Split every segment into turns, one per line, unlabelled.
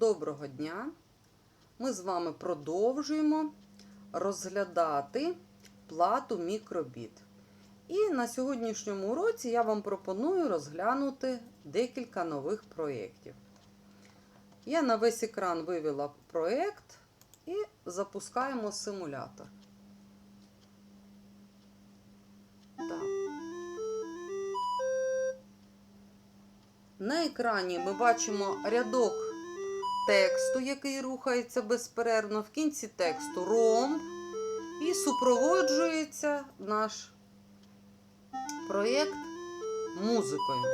Доброго дня! Ми з вами продовжуємо розглядати плату мікробіт. І на сьогоднішньому уроці я вам пропоную розглянути декілька нових проєктів. Я на весь екран вивела проєкт і запускаємо симулятор. На екрані ми бачимо рядок тексту, який рухається безперервно. В кінці тексту ромб. І супроводжується наш проєкт музикою.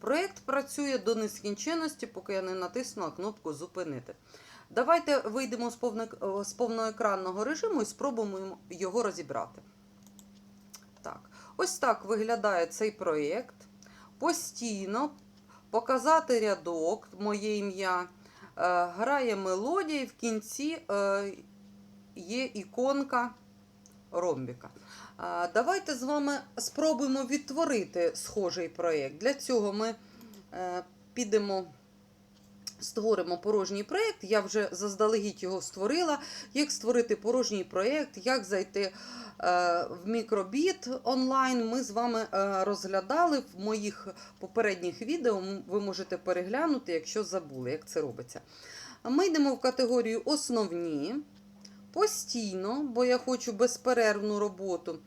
Проєкт працює до нескінченності, поки я не натиснула кнопку Зупинити. Давайте вийдемо з, повноекранного режиму і спробуємо його розібрати. Так, ось так виглядає цей проєкт. Постійно показати рядок, моє ім'я, е, грає мелодія, і в кінці е, є іконка ромбіка. Е, Давайте з вами спробуємо відтворити схожий проєкт. Для цього ми підемо. Створимо порожній проєкт. Я вже заздалегідь його створила. Як створити порожній проєкт, як зайти е, в мікробіт онлайн, ми з вами е, розглядали в моїх попередніх відео. Ви можете переглянути, якщо забули, як це робиться. Ми йдемо в категорію Основні. Постійно, бо я хочу безперервну роботу.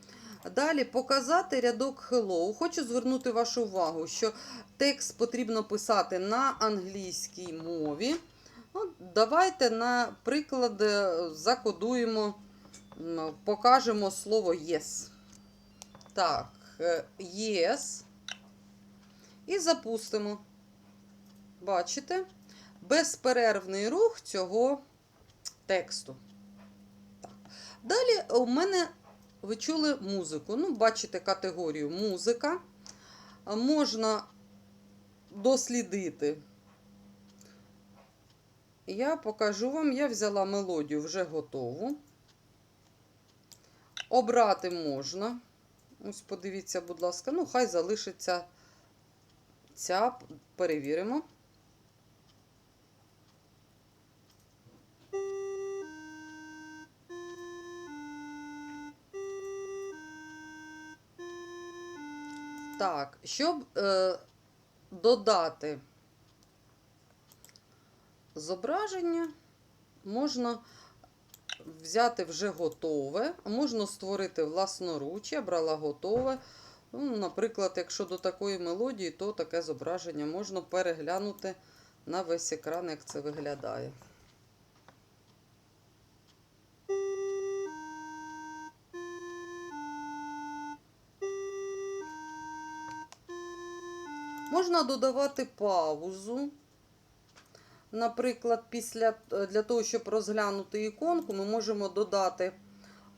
Далі показати рядок Hello. Хочу звернути вашу увагу, що текст потрібно писати на англійській мові. Ну, давайте, наприклад, е, закодуємо, покажемо слово yes. Так, е, yes. І запустимо. Бачите? Безперервний рух цього тексту. Так. Далі у мене ви чули музику. Ну, бачите категорію музика. Можна дослідити. Я покажу вам, я взяла мелодію вже готову. Обрати можна. Ось подивіться, будь ласка, ну, хай залишиться ця, перевіримо. Так, щоб е, додати зображення, можна взяти вже готове, можна створити власноруч. Я брала готове. Ну, наприклад, якщо до такої мелодії, то таке зображення можна переглянути на весь екран, як це виглядає. Можна додавати паузу. Наприклад, після, для того, щоб розглянути іконку, ми можемо додати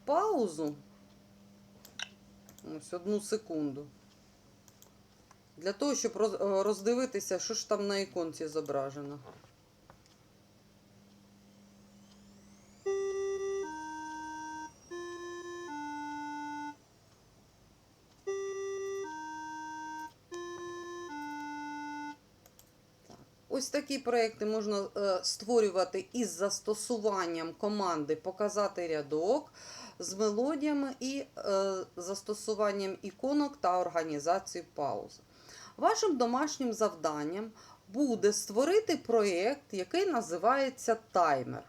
паузу. Ось одну секунду. Для того, щоб роздивитися, що ж там на іконці зображено. Ось такі проекти можна е, створювати із застосуванням команди Показати рядок з мелодіями і е, застосуванням іконок та організації пауз. Вашим домашнім завданням буде створити проєкт, який називається таймер.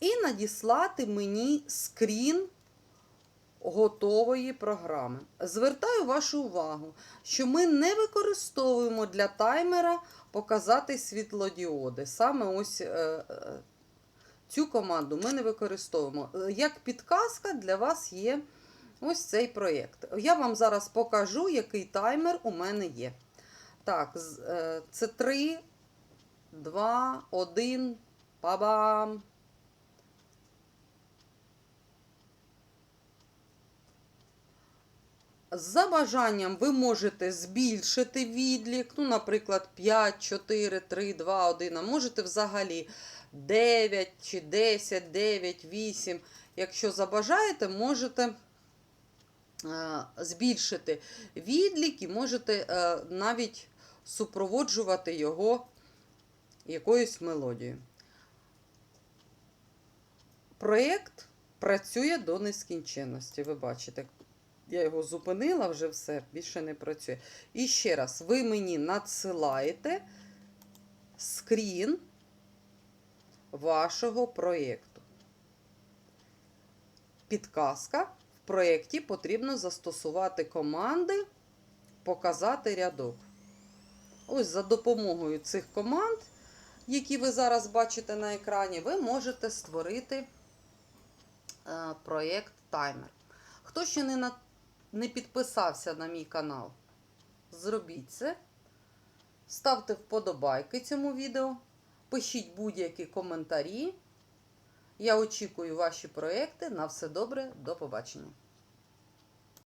І надіслати мені скрін готової програми. Звертаю вашу увагу, що ми не використовуємо для таймера показати світлодіоди. Саме ось е, е, цю команду ми не використовуємо. Е, Як підказка для вас є ось цей проєкт. Я вам зараз покажу, який таймер у мене є. Так, це 3, 2, 1, па-бам. За бажанням ви можете збільшити відлік, ну, наприклад, 5, 4, 3, 2, 1, а можете взагалі 9 чи 10, 9, 8. Якщо забажаєте, можете е, збільшити відлік і можете е, навіть супроводжувати його якоюсь мелодією. Проєкт працює до нескінченності. Ви бачите, я його зупинила вже все, більше не працює. І ще раз, ви мені надсилаєте скрін вашого проєкту. Підказка. В проєкті потрібно застосувати команди показати рядок. Ось за допомогою цих команд, які ви зараз бачите на екрані, ви можете створити е, проєкт таймер. Хто ще не, не підписався на мій канал, зробіть це. Ставте вподобайки цьому відео, пишіть будь-які коментарі. Я очікую ваші проекти. На все добре, до побачення.